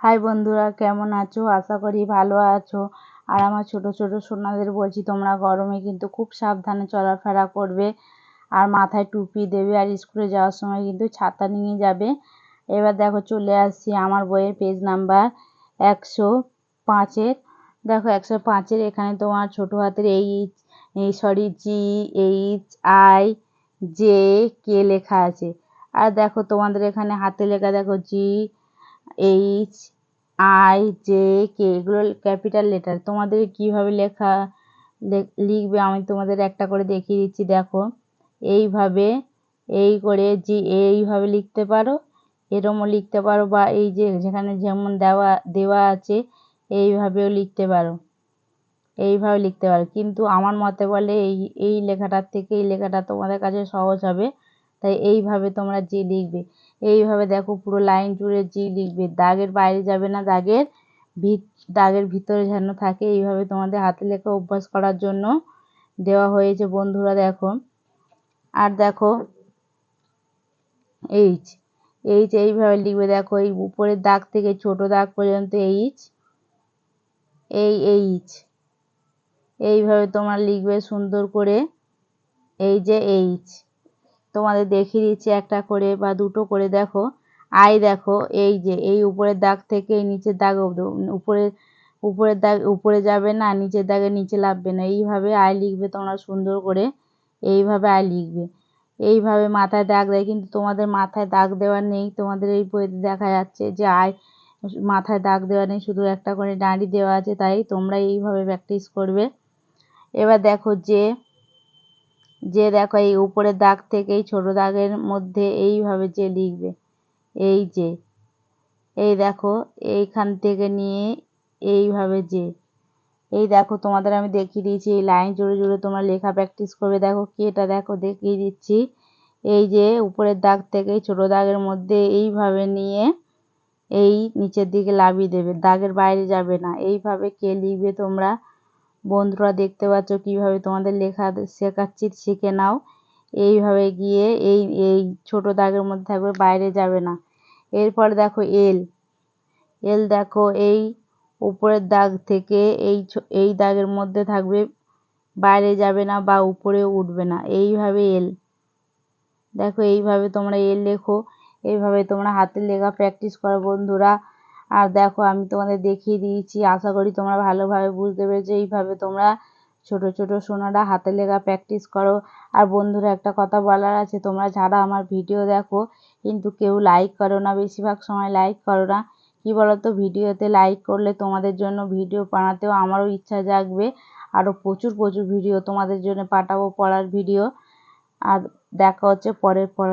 High বন্ধুরা, কেমন আছো? আশা করি ভালো আছো। আর আমার ছোট ছোট সোনাদের বলছি, তোমরা গরমে কিন্তু খুব সাবধানে চলাফেরা করবে। আর মাথায় টুপি দেবে আর স্কুলে যাওয়ার সময় কিন্তু ছাতা নিয়ে যাবে। এবার দেখো, চলে আসছি আমার বইয়ের পেজ নাম্বার একশো পাঁচের। দেখো, একশো পাঁচের, এখানে তোমার ছোটো হাতের এইচ এই sorry G H I J K লেখা আছে। আর দেখো, তোমাদের এখানে হাতে লেখা, দেখো G H I J K capital letter letter তোমাদের কীভাবে লেখা লিখবে আমি তোমাদের একটা করে দেখিয়ে দিচ্ছি, দেখো। এইভাবে, এই করে জি এইভাবে লিখতে পারো, এরমও লিখতে পারো, বা এই যে যেখানে যেমন দেওয়া দেওয়া আছে, এইভাবেও লিখতে পারো। এইভাবে লিখতে পারো। কিন্তু আমার মতে বলে এই এই লেখাটার থেকে এই লেখাটা তোমাদের কাছে সহজ হবে। তাই এইভাবে তোমরা জি লিখবে। এইভাবে দেখো পুরো লাইন জুড়ে জি লিখবে। দাগের বাইরে যাবে না, দাগের ভিত, দাগের ভিতরে যেন থাকে। এইভাবে তোমাদের হাতে লেখা অভ্যাস করার জন্য দেওয়া হয়েছে বন্ধুরা দেখো। আর দেখো, এইচ এইচ এইভাবে লিখবে। দেখো এই উপরের দাগ থেকে ছোট দাগ পর্যন্ত এইচ, এই এইচ, এইভাবে তোমার লিখবে সুন্দর করে। এই যে এইচ তোমাদের দেখিয়ে দিচ্ছি একটা করে বা দুটো করে দেখো। আই দেখো, এই যে, এই উপরের দাগ থেকে এই নিচের দাগ উপরে উপরের দাগ, উপরে যাবে না, নিচের দাগে নিচে লাভবে না। এইভাবে আই লিখবে তোমরা সুন্দর করে। এইভাবে আই লিখবে। এইভাবে মাথায় দাগ দেয়, কিন্তু তোমাদের মাথায় দাগ দেওয়া নেই। তোমাদের এই বইতে দেখা যাচ্ছে যে আয়, মাথায় দাগ দেওয়া নেই, শুধু একটা করে ডাঁড়ি দেওয়া আছে, তাই তোমরা এইভাবে প্র্যাকটিস করবে। এবার দেখো যে যে দেখো এই উপরের দাগ থেকে এই ছোটো দাগের মধ্যে এইভাবে যে লিখবে, এই যে, এই দেখো এইখান থেকে নিয়ে এইভাবে যে, এই দেখো তোমাদের আমি দেখিয়ে দিয়েছি এই লাইন জুড়ে জুড়ে তোমরা লেখা প্র্যাকটিস করবে। দেখো কি এটা দেখো দেখিয়ে দিচ্ছি, এই যে উপরের দাগ থেকে ছোটো দাগের মধ্যে এইভাবে নিয়ে এই নিচের দিকে লাভিয়ে দেবে, দাগের বাইরে যাবে না। এইভাবে কে লিখবে তোমরা? বন্ধুরা দেখতে পাচ্ছ কীভাবে তোমাদের লেখা শেখাচ্ছি, শিখে নাও। এইভাবে গিয়ে এই এই ছোট দাগের মধ্যে থাকবে, বাইরে যাবে না। এরপর দেখো এল। এল দেখো এই উপরের দাগ থেকে এই এই দাগের মধ্যে থাকবে, বাইরে যাবে না বা উপরে উঠবে না। এইভাবে এল। দেখো এইভাবে তোমরা এল লেখো। এইভাবে তোমরা হাতের লেখা প্র্যাকটিস করো বন্ধুরা। আর দেখো, আমি তোমাদের দেখিয়ে দিয়েছি। আশা করি তোমরা ভালোভাবে বুঝতে পেরেছ। এইভাবে তোমরা ছোট ছোট সোনারা হাতে লেখা প্র্যাকটিস করো। আর বন্ধুরা, একটা কথা বলার আছে, তোমরা যারা আমার ভিডিও দেখো, কিন্তু কেউ লাইক করো না, বেশিরভাগ সময় লাইক করো না। কী বলো তো ভিডিওতে লাইক করলে তোমাদের জন্য ভিডিও বানাতেও আমারও ইচ্ছা জাগবে। আরও প্রচুর প্রচুর ভিডিও তোমাদের জন্য পাঠাবো পড়ার ভিডিও আর দেখা হচ্ছে পরের পর